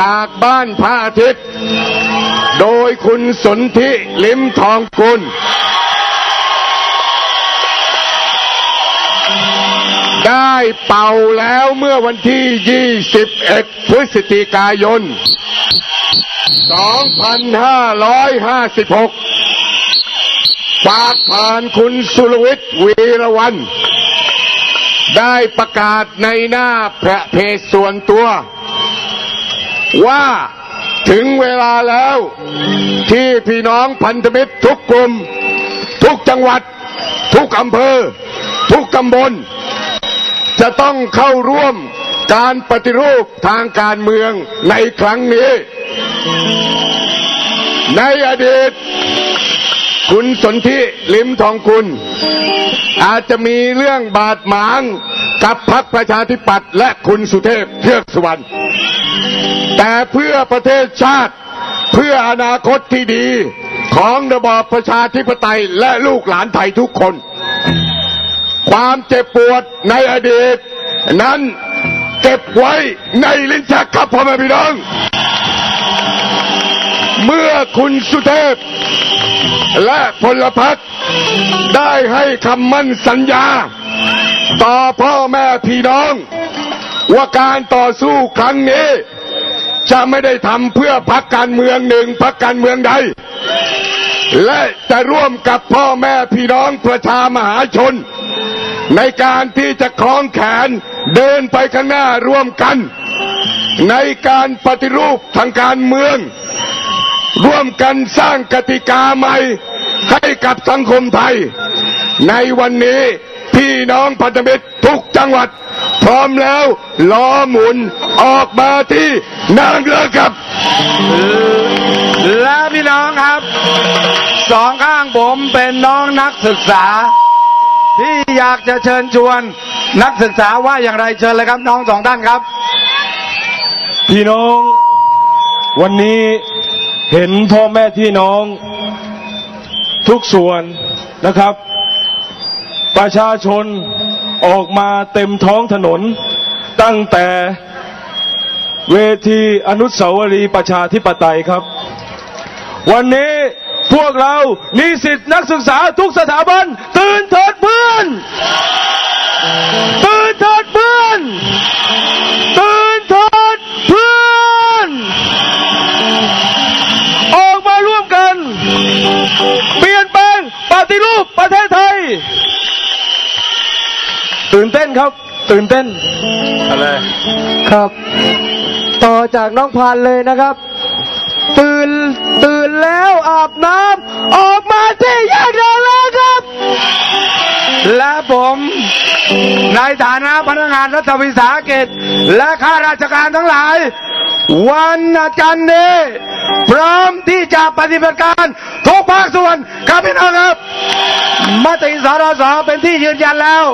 จากบ้านพระอาทิตย์ โดยคุณสนธิลิมทองกุล ได้เป่าแล้วเมื่อวันที่ 21 พฤศจิกายน 2556 ฝากผ่านคุณสุรวิทย์วีรวันได้ประกาศในหน้าพระเพจส่วนตัว ว่าถึงเวลาแล้วที่พี่น้องพันธมิตรทุกกลุ่ม ทุกจังหวัด ทุกอำเภอ ทุกตำบล จะต้องเข้าร่วมการปฏิรูปทางการเมืองในครั้งนี้ ในอดีต คุณสนธิลิมทองคุณ อาจจะมีเรื่องบาดหมางกับพรรคประชาธิปัตย์และคุณสุเทพเทือกสุวรรณ แต่เพื่อประเทศชาติ เพื่ออนาคตที่ดีของระบอบประชาธิปไตยและลูกหลานไทยทุกคน ความเจ็บปวดในอดีต นั้นเก็บไว้ในลิ้นชักครับพ่อแม่พี่น้อง เมื่อคุณสุเทพ และพลพรรคได้ให้คำมั่นสัญญา ต่อพ่อแม่พี่น้อง ว่าการต่อสู้ครั้งนี้ จะไม่ได้ทำเพื่อพรรคการเมืองหนึ่งพรรคการเมืองใด และจะร่วมกับพ่อแม่พี่น้องประชามหาชน ในการที่จะคล้องแขนเดินไปข้างหน้าร่วมกัน ในการปฏิรูปทางการเมือง ร่วมกันสร้างกติกาใหม่ให้กับสังคมไทย ในวันนี้พี่น้องพันธมิตรทุกจังหวัด พร้อมแล้วล้อหมุนออกมาที่นางเลิกครับ และพี่น้องครับ สองข้างผมเป็นน้องนักศึกษา ที่อยากจะเชิญชวนนักศึกษาว่าอย่างไรเชิญเลยครับน้องสองท่านครับ พี่น้อง วันนี้เห็นพ่อแม่พี่น้อง ทุกส่วนนะครับ ประชาชน ออกมาเต็มท้องถนน ตั้งแต่เวทีอนุสาวรีย์ประชาธิปไตยครับ วันนี้พวกเรานิสิตนักศึกษาทุกสถาบัน ตื่นเถิดเพื่อน ตื่นเถิดเพื่อน ตื่นเถิดเพื่อน ออกมาร่วมกัน เปลี่ยนแปลงปฏิรูปประเทศไทย ตื่นเต้นครับ ตื่นเต้นอะไรครับ ต่อจากน้องพานเลยนะครับ ตื่นตื่นแล้วอาบน้ำออกมาที่แยกเดินแล้วครับ และผมในฐานะพนักงานรัฐวิสาหกิจและข้าราชการทั้งหลาย วันจันทร์นี้พร้อมที่จะปฏิบัติการทุกภาคส่วนครับพี่น้องครับมติสรสเป็นที่ยืนยันแล้ว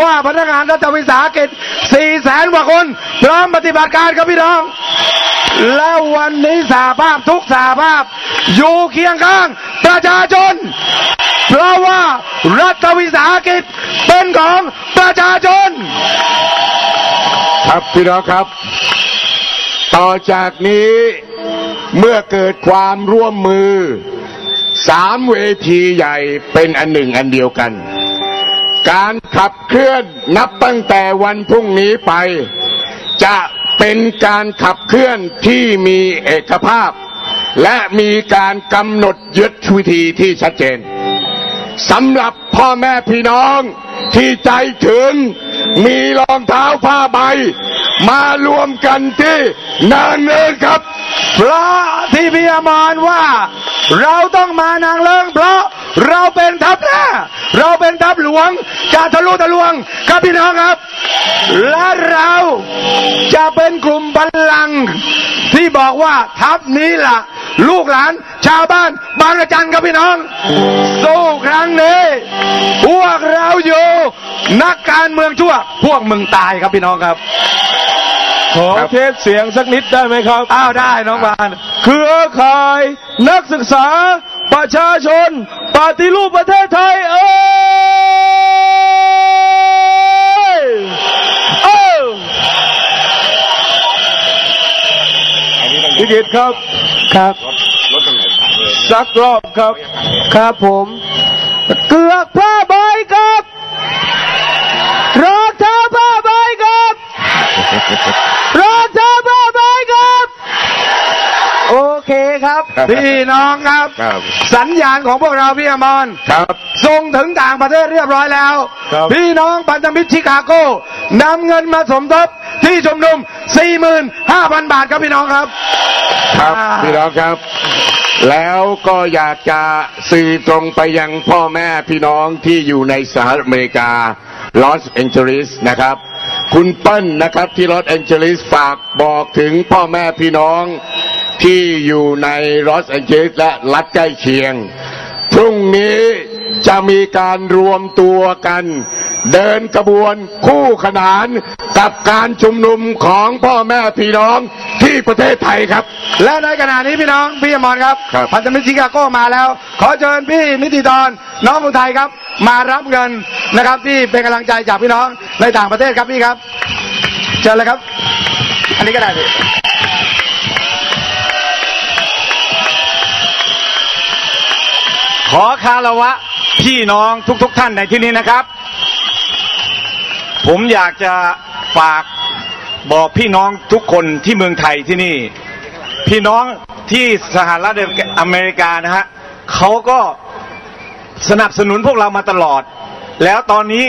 ว่าพนักงานรัฐวิสาหกิจ4แสนกว่าคน พร้อมปฏิบัติการครับพี่น้อง แล้ววันนี้สาภาพทุกสาภาพ อยู่เคียงข้างประชาชน เพราะว่ารัฐวิสาหกิจเป็นของประชาชน ครับพี่น้องครับ ต่อจากนี้เมื่อเกิดความร่วมมือสามเวทีใหญ่เป็นอันหนึ่งอันเดียวกัน การขับเคลื่อนนับตั้งแต่วันพรุ่งนี้ไป จะเป็นการขับเคลื่อนที่มีเอกภาพ และมีการกำหนดยุทธวิธีที่ชัดเจนสำหรับพ่อแม่พี่น้องที่ใจถึงมีรองเท้าผ้าใบ มารวมกันที่นางเนินครับเพราะที่พิยามานว่า เราต้องมานางเลิงเพราะเราเป็นทัพหน้า เราเป็นทัพหลวงจะทะลุทะลวงครับพี่น้องครับ และเราจะเป็นกลุ่มพลังก์ที่บอกว่าทัพนี้ล่ะ ลูกหลานชาวบ้านบางระจันครับพี่น้อง สู้ครั้งนี้พวกเราอยู่นักการเมืองชั่ว พวกมึงตายครับพี่น้องครับ ขอเทสเสียงสักนิดได้ไหมครับ อ้าวได้น้องบานเครือข่ายนักศึกษา ประชาชน ปฏิรูปประเทศไทย เอ้ยเอ้ยไพิกิตครับครับ สักรอบครับ ครับผม เกือกผ้าใบครับรองเท้าผ้าใบครับรองเท้าผ้าใบครับ โอเคครับ พี่น้องครับครับ สัญญาณของพวกเราพี่อมรครับส่งถึงต่างประเทศเรียบร้อยแล้วครับพี่น้องพันธมิตรชิคาโกนำเงินมาสมทบที่ชุมนุม 45,000 บาทครับพี่น้องครับ ครับอ่าพี่น้องครับ แล้วก็อยากจะสื่อตรงไปยังพ่อแม่พี่น้องที่อยู่ในสหรัฐอเมริกาลอสแองเจลิสนะครับ คุณเปิ้ลนะครับที่ลอสแองเจลิสฝากบอกถึงพ่อแม่พี่น้อง ที่อยู่ในลอสแองเจลิสและรัฐใกล้เคียง พรุ่งนี้จะมีการรวมตัวกันเดินกระบวนคู่ขนานกับการชุมนุมของพ่อแม่พี่น้องที่ประเทศไทยครับ และในขณะนี้พี่น้องพี่อมรครับครับพันธมิตรชิคาโกมาแล้ว ขอเชิญพี่นิติธรน้องอุทัยครับ มารับเงินนะครับที่เป็นกำลังใจจากพี่น้องในต่างประเทศครับพี่ครับ เชิญเลยครับ อันนี้ก็ได้ ขอคารวะพี่น้องทุกๆทท่านในที่นี้นะครับ ผมอยากจะฝากบอกพี่น้องทุกคนที่เมืองไทยที่นี่ พี่น้องที่สหรัฐอเมริกานะฮะเขาก็สนับสนุนพวกเรามาตลอด แล้วตอนนี้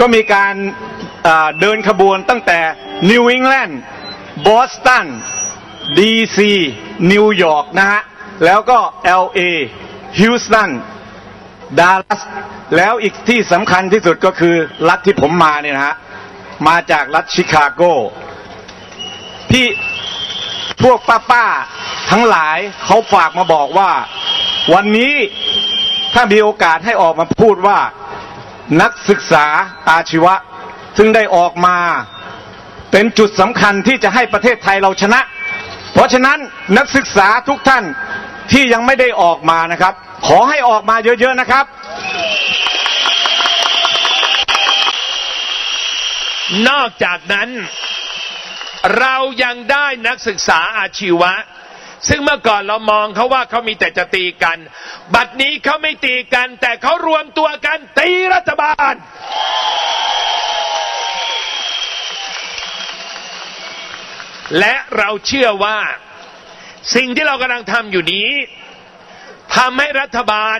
ก็มีการเดินขบวนตั้งแต่นิวอิงแลนด์บอสตันดีซีนิวยอร์กนะฮะ แล้วก็ LA ฮิวสตันดัลลัสแล้วอีกที่สำคัญที่สุดก็คือรัฐที่ผมมาเนี่ยนะฮะมาจากรัฐชิคาโกพี่พวกป้าๆทั้งหลายเขาฝากมาบอกว่า วันนี้ถ้ามีโอกาสให้ออกมาพูดว่านักศึกษาอาชีวะ ซึ่งได้ออกมาเป็นจุดสำคัญที่จะให้ประเทศไทยเราชนะ เพราะฉะนั้นนักศึกษาทุกท่าน ที่ยังไม่ได้ออกมานะครับ ขอให้ออกมาเยอะๆนะครับ นอกจากนั้น เรายังได้นักศึกษาอาชีวะ ซึ่งเมื่อก่อนเรามองเขาว่าเขามีแต่จะตีกัน บัดนี้เขาไม่ตีกัน แต่เขารวมตัวกันตีรัฐบาลและเราเชื่อว่า สิ่งที่เรากำลังทำอยู่นี้ทำให้รัฐบาล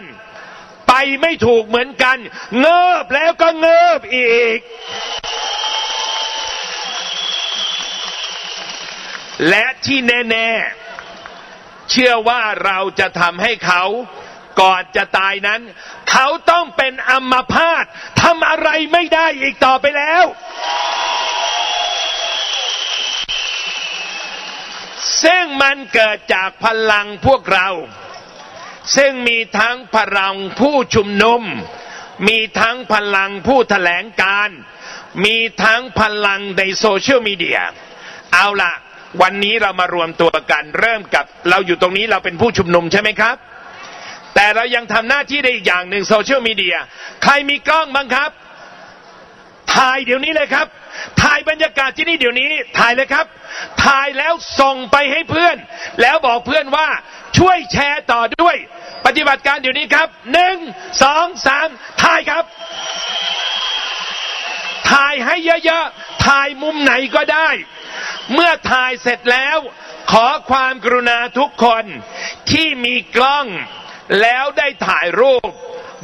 ไปไม่ถูกเหมือนกัน เงิบแล้วก็เงิบอีก และที่แน่ ๆ เชื่อว่าเราจะทำให้เขาก่อนจะตายนั้น เขาต้องเป็นอัมพาตทำอะไรไม่ได้อีกต่อไปแล้ว ซึ่งมันเกิดจากพลังพวกเรา ซึ่งมีทั้งพลังผู้ชุมนุม มีทั้งพลังผู้แถลงการ มีทั้งพลังในโซเชียลมีเดีย เอาล่ะวันนี้เรามารวมตัวกันเริ่มกับ เราอยู่ตรงนี้เราเป็นผู้ชุมนุมใช่ไหมครับ แต่เรายังทำหน้าที่ได้อีกอย่างหนึ่งโซเชียลมีเดีย ใครมีกล้องบ้างครับ ถ่ายเดี๋ยวนี้เลยครับ ถ่ายบรรยากาศที่นี่เดี๋ยวนี้ ถ่ายเลยครับ ถ่ายแล้วส่งไปให้เพื่อน แล้วบอกเพื่อนว่าช่วยแชร์ต่อด้วย ปฏิบัติการเดี๋ยวนี้ครับหนึ่งสองสามถ่ายครับ ถ่ายให้เยอะๆ ถ่ายมุมไหนก็ได้ เมื่อถ่ายเสร็จแล้ว ขอความกรุณาทุกคนที่มีกล้องแล้วได้ถ่ายรูป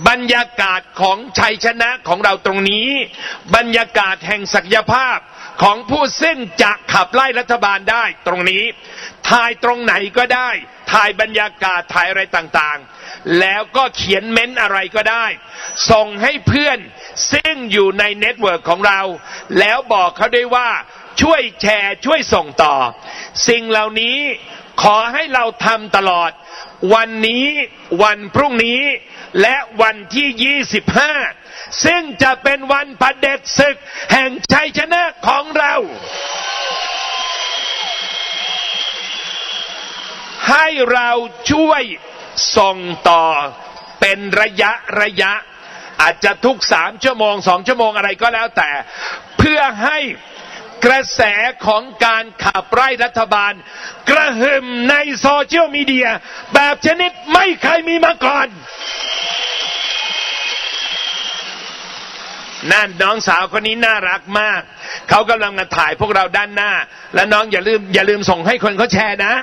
บรรยากาศของชัยชนะของเราตรงนี้ บรรยากาศแห่งศักยภาพของผู้ซึ่งจะขับไล่รัฐบาลได้ตรงนี้ ถ่ายตรงไหนก็ได้ ถ่ายบรรยากาศถ่ายอะไรต่างๆ แล้วก็เขียนเม้นอะไรก็ได้ ส่งให้เพื่อนซึ่งอยู่ในเน็ตเวิร์กของเรา แล้วบอกเขาด้วยว่าช่วยแชร์ช่วยส่งต่อ สิ่งเหล่านี้ ขอให้เราทำตลอด วันนี้วันพรุ่งนี้ และวันที่ 25 ซึ่งจะเป็นวันพเด็จศึก แห่งชัยชนะของเรา ให้เราช่วยส่งต่อเป็นระยะระยะ อาจจะทุกสามชั่วโมงสองชั่วโมงอะไรก็แล้วแต่ เพื่อให้ กระแสของการขับไล่รัฐบาล กระหึ่มในโซเชียลมีเดีย แบบชนิดไม่เคยมีมาก่อน นั่นน้องสาวคนนี้น่ารักมาก เขากำลังมาถ่ายพวกเราด้านหน้า และน้องอย่าลืมอย่าลืมส่งให้คนเขาแชร์นะ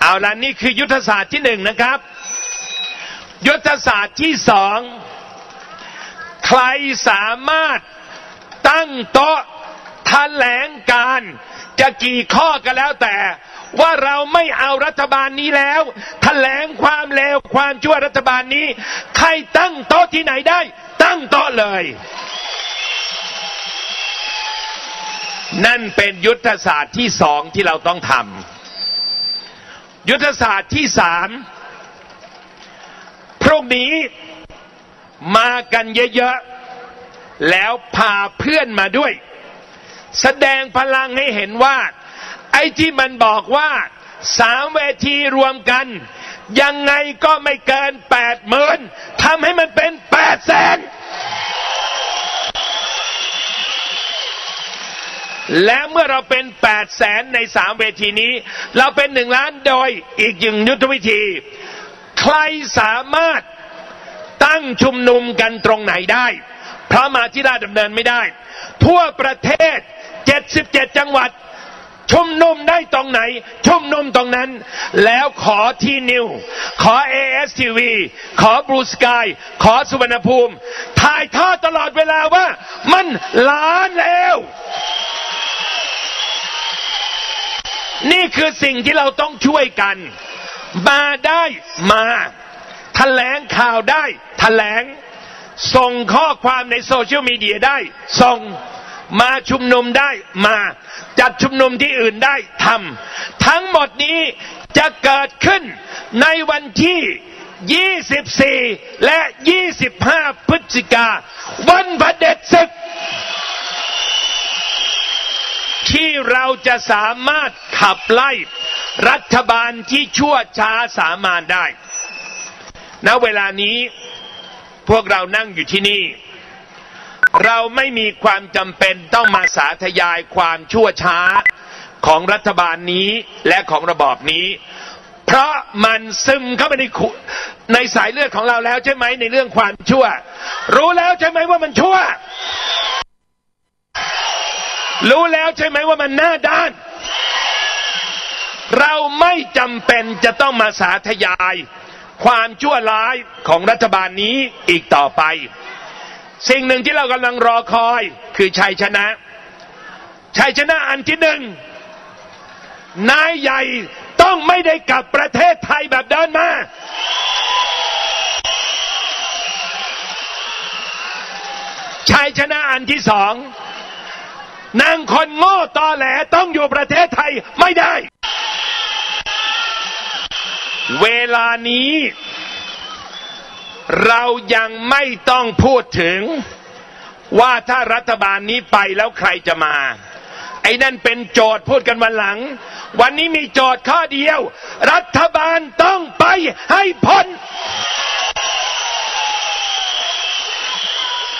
เอาละนี่คือยุทธศาสตร์ที่หนึ่งนะครับ ยุทธศาสตร์ที่สอง ใครสามารถตั้งโต๊ะ แถลงการจะกี่ข้อก็แล้วแต่ ว่าเราไม่เอารัฐบาลนี้แล้วแถลงความเลวความชั่วรัฐบาลนี้ ใครตั้งโต๊ะที่ไหนได้ ตั้งโต๊ะเลย นั่นเป็นยุทธศาสตร์ที่สองที่เราต้องทำยุทธศาสตร์ที่สามพรุ่งนี้มากันเยอะๆแล้วพาเพื่อนมาด้วย แสดงพลังให้เห็นว่า ไอ้ที่มันบอกว่าสามเวทีรวมกัน ยังไงก็ไม่เกินแปดหมื่นทำให้มันเป็นแปดแสนและเมื่อเราเป็นแปดแสนในสามเวทีนี้ เราเป็นหนึ่งล้านโดยอีกหนึ่งยุทธวิธี ใครสามารถตั้งชุมนุมกันตรงไหนได้ พระมาที่ราชดำเนินไม่ได้ ทั่วประเทศ 77 จังหวัด ชุมนุมได้ตรงไหน ชุมนุมตรงนั้น แล้วขอที่นิว ขอ ASTV ขอ Blue Sky ขอสุวรรณภูมิ ถ่ายทอดตลอดเวลาว่า มันล้านแล้วนี่คือสิ่งที่เราต้องช่วยกัน มาได้มา แถลงข่าวได้ แถลง ส่งข้อความในโซเชียลมีเดียได้ ส่งมาชุมนุมได้มา จัดชุมนุมที่อื่นได้ทำทั้งหมดนี้จะเกิดขึ้นในวันที่ 24 และ 25 พฤศจิกา วันพระเด็จศึก ที่เราจะสามารถขับไล่รัฐบาลที่ชั่วช้าสามานได้ ณ เวลานี้ พวกเรานั่งอยู่ที่นี่ เราไม่มีความจำเป็นต้องมาสาธยายความชั่วช้าของรัฐบาลนี้และของระบอบนี้ เพราะมันซึมเข้าไปในในสายเลือดของเราแล้วใช่ไหมในเรื่องความชั่ว รู้แล้วใช่ไหมว่ามันชั่ว รู้แล้วใช่ไหมว่ามันหน้าด้าน เราไม่จำเป็นจะต้องมาสาธยาย ความชั่วร้ายของรัฐบาลนี้อีกต่อไป สิ่งหนึ่งที่เรากำลังรอคอยคือชัยชนะ ชัยชนะอันที่หนึ่งนายใหญ่ต้องไม่ได้กลับประเทศไทยแบบเดินมา ชัยชนะอันที่สองนางคนโง่ตอแหลต้องอยู่ประเทศไทยไม่ได้ เวลานี้ เรายังไม่ต้องพูดถึง ว่าถ้ารัฐบาลนี้ไปแล้วใครจะมา ไอ้นั่นเป็นโจทย์พูดกันวันหลัง วันนี้มีโจทย์ข้อเดียว รัฐบาลต้องไปให้พ้น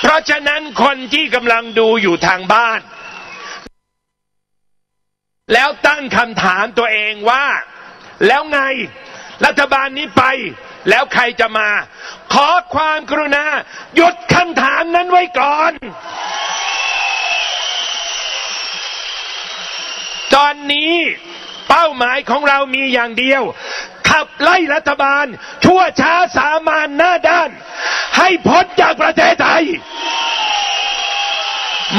เพราะฉะนั้นคนที่กำลังดูอยู่ทางบ้าน แล้วตั้งคำถามตัวเองว่า แล้วไง รัฐบาลนี้ไป แล้วใครจะมา ขอความกรุณาหยุดคำถามนั้นไว้ก่อน ตอนนี้เป้าหมายของเรามีอย่างเดียว ขับไล่รัฐบาล ชั่วช้าสามานหน้าด้าน ให้พ้นจากประเทศไทย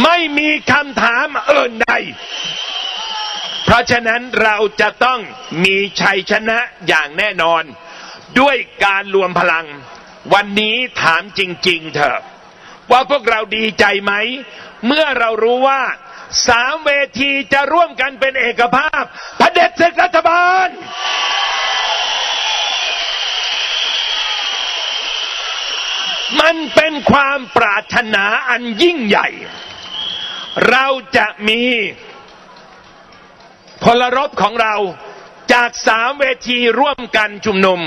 ไม่มีคำถามอื่นใด เพราะฉะนั้นเราจะต้องมีชัยชนะอย่างแน่นอน ด้วยการรวมพลัง วันนี้ถามจริง ๆ เถอะว่าพวกเราดีใจไหม เมื่อเรารู้ว่าสามเวทีจะร่วมกันเป็นเอกภาพพระเด็จศึกรัฐบาล มันเป็นความปรารถนาอันยิ่งใหญ่ เราจะมี ลรบของเราจากสามเวทีร่วมกันชุมนุม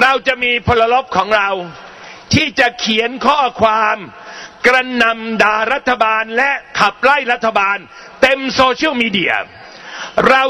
เราจะมีพลรบของเรา ที่จะเขียนข้อความ กระนำด่ารัฐบาลและขับไล่รัฐบาล เต็มโซเชียลมีเดีย เรา